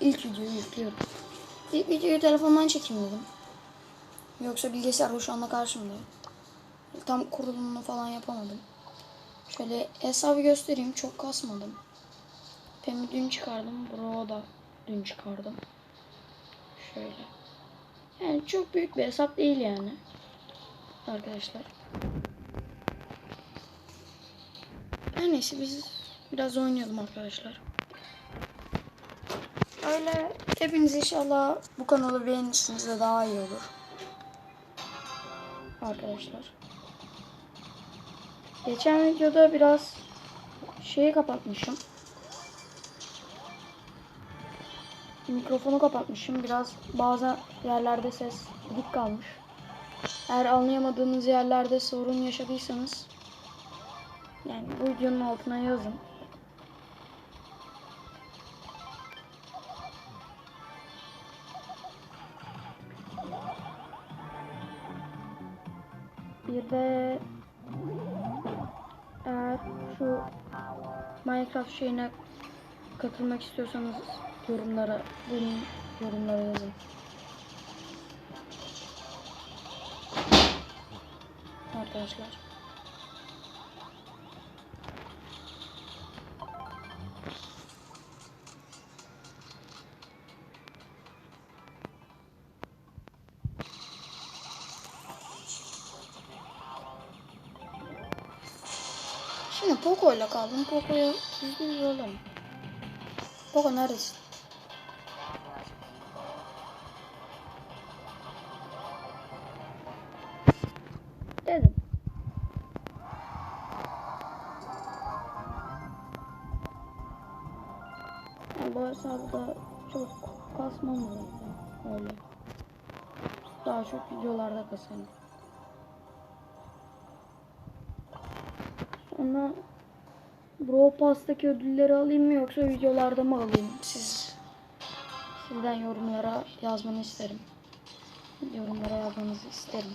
İlk videoyu yüklüyorum. İlk videoyu telefondan çekeyim. Yoksa bilgisayar şu anda karşımda. Tam kurulumunu falan yapamadım. Şöyle hesabı göstereyim. Çok kasmadım. Pem'i dün çıkardım. Bro da dün çıkardım. Şöyle. Yani çok büyük bir hesap değil yani. Arkadaşlar. Her neyse biz biraz oynayalım arkadaşlar. Öyle hepiniz inşallah bu kanalı beğenirsiniz de daha iyi olur. Arkadaşlar. Geçen videoda biraz şeyi kapatmışım. Mikrofonu kapatmışım. Biraz bazı yerlerde ses dik kalmış. Eğer anlayamadığınız yerlerde sorun yaşadıysanız yani bu videonun altına yazın. Bir de eğer şu Minecraft şeyine katılmak istiyorsanız yorumlara bunun yorumlara yazın. Arkadaşlar. Şimdi Poco ile kaldım. Poco'ya yüzde yüz olalım. Poco neredesin? Dedim. Yani bu hesabda çok kasmam lazım. Öyle. Daha çok videolarda kasarım. Sonra Bro Pass'taki ödülleri alayım mı yoksa videolarda mı alayım? Siz sizden yorumlara yazmanı isterim. Yorumlara yazmanızı isterim.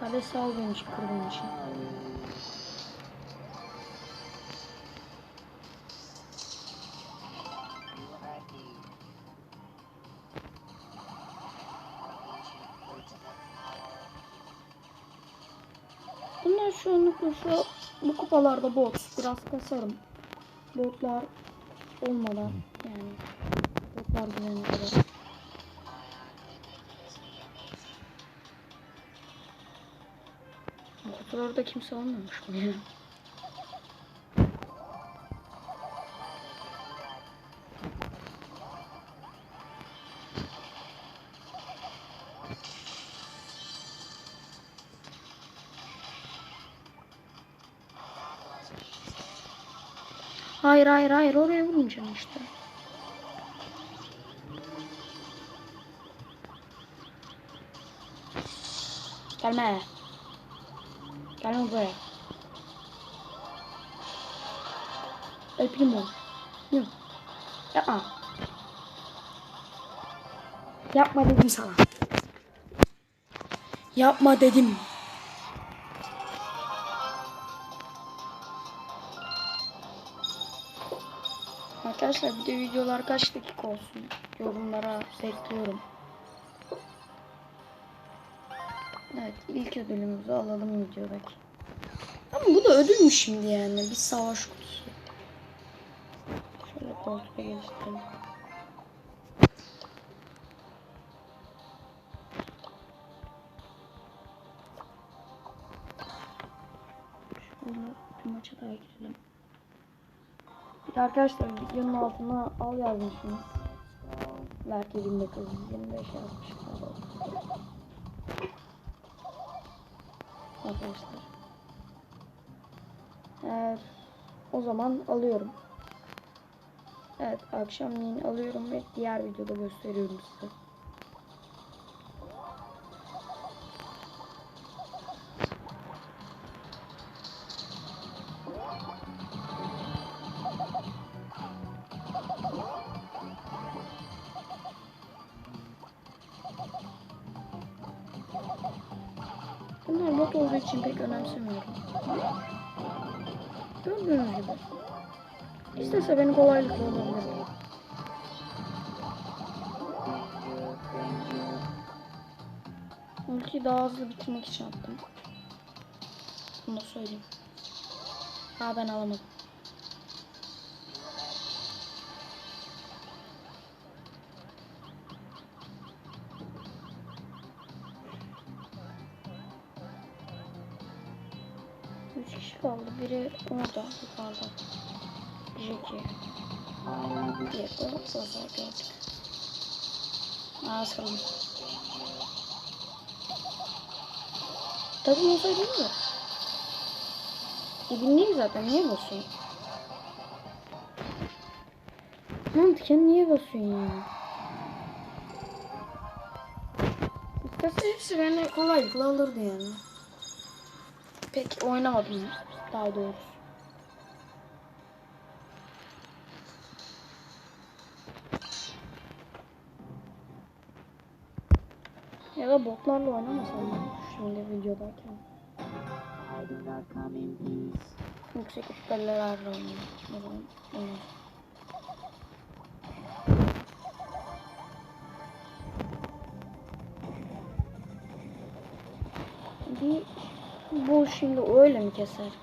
Kale sağ ol için. Bunlar şu bu kupalarda bot. Biraz kasarım. Botlar olmadan yani. Botlar gelene kadar. Bu kutularda kimse almamış mı ya? Hayır hayır hayır oraya vurmayacağım işte. Gelme. Gelme buraya. El primo. Yok. Yapma. Yapma dedim sana. Yapma dedim. Arkadaşlar bir de videolar kaç dakika olsun yorumlara bekliyorum. Evet ilk ödülümüzü alalım videodaki. Ama bu da ödülmüş şimdi yani bir savaş kutusu. Şöyle koltuğa geliştirelim. Şöyle bir maça daha girelim. Bir arkadaşlar videonun altına al yazmışsınız. Belki 29, 25 yazmışlar. Arkadaşlar. Eğer o zaman alıyorum. Evet akşamleyin alıyorum ve diğer videoda gösteriyorum size. Bot olduğu için pek önemsemiyorum. Gördüğünüz gibi. İstese beni kolaylıkla alabilir. Ultiyi daha hızlı bitirmek için attım. Bunu söyleyeyim. Ha ben alamadım. Kişi kaldı. Biri orada yukarıda. Jackie. Diğeri de Rosa gördük. Aa sıkıldım. Takım olsaydı iyi mi? Dibindeyim zaten. Niye basıyorsun? Mantıken niye basıyorsun ya? İstese hepsi beni kolaylıkla alırdı yani. Pek oynamadım daha doğrusu. Ya da botlarla oynamasam şimdi videodayken? Yüksek rütbelerle oynayayım. O zaman oynayayım. Bir bu şimdi öyle mi keser?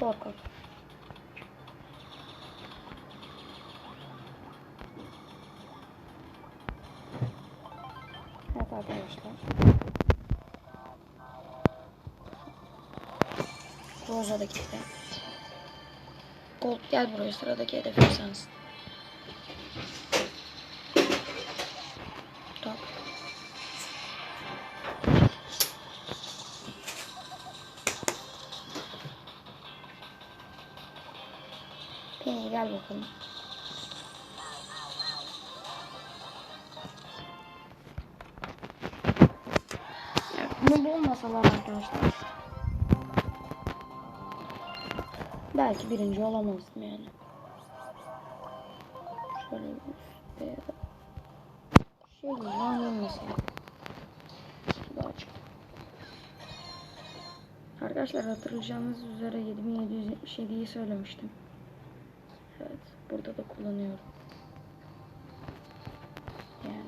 Korkak. Evet arkadaşlar. Rosa da gitti. Gold gel buraya sıradaki hedefim sensin. Gel bakalım. Bunu bulmasalar arkadaşlar. Belki birinci olamazdım yani. Şöyle bir üstte şey diyeceğim mesela. Daha açık. Arkadaşlar hatırlayacağınız üzere 7777'yi söylemiştim. Kullanıyorum. Yani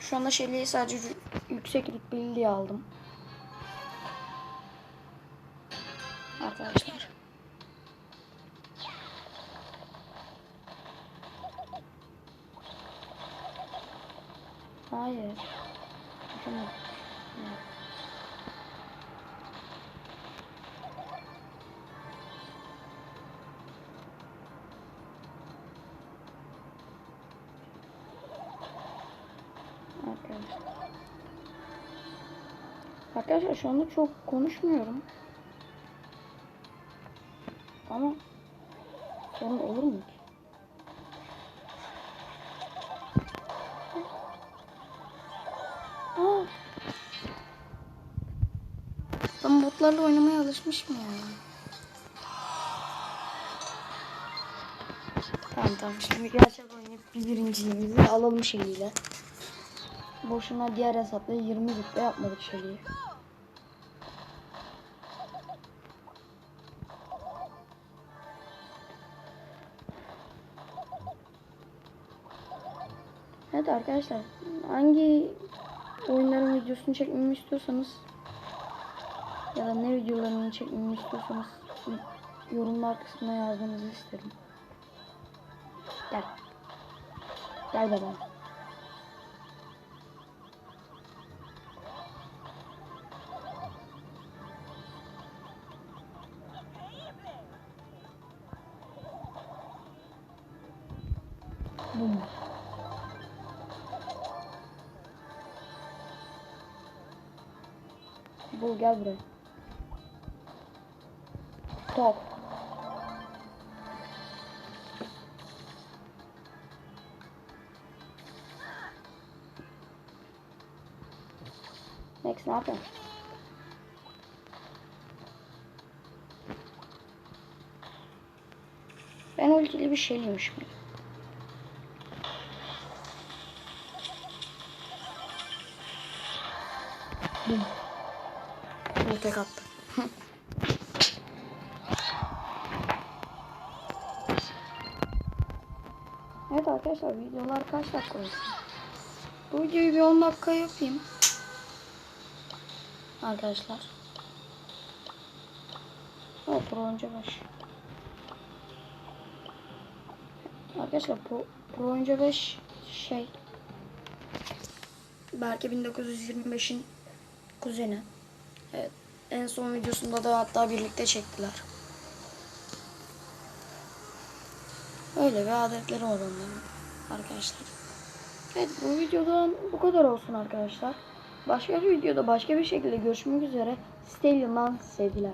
Şu anda Shelly'yi sadece yü- yüksek rütbeli aldım. Arkadaşlar. Hayır. Evet. Arkadaşlar şu anda çok konuşmuyorum. Ama sorun olur mu ki? Ben botlarla oynamaya alışmışım ya. Tamam tamam şimdi gerçek oynayıp bir birinciliğimizi alalım şeyiyle. Boşuna diğer hesapla 20 rütbe yapmadık şeyi. Evet arkadaşlar hangi oyunların videosunu çekmemi istiyorsanız ya da ne videolarını çekmemi istiyorsanız yorumlar kısmına yazmanızı isterim. Gel. Gel baba. Bum. Bu gel buraya. Top. Max ne yapıyorsun? Ben ultili bir şeyliyim tek attı. evet arkadaşlar videolar kaç dakika olsun? Bu videoyu bir 10 dakika yapayım. Arkadaşlar. Pro oyuncu baş. Arkadaşlar pro oyuncu 5 şey. Belki 1925'in kuzeni. Evet. En son videosunda da hatta birlikte çektiler. Öyle bir adetleri var onların arkadaşlar. Evet bu videodan bu kadar olsun arkadaşlar. Başka bir videoda başka bir şekilde görüşmek üzere. Stadium'dan sevgiler.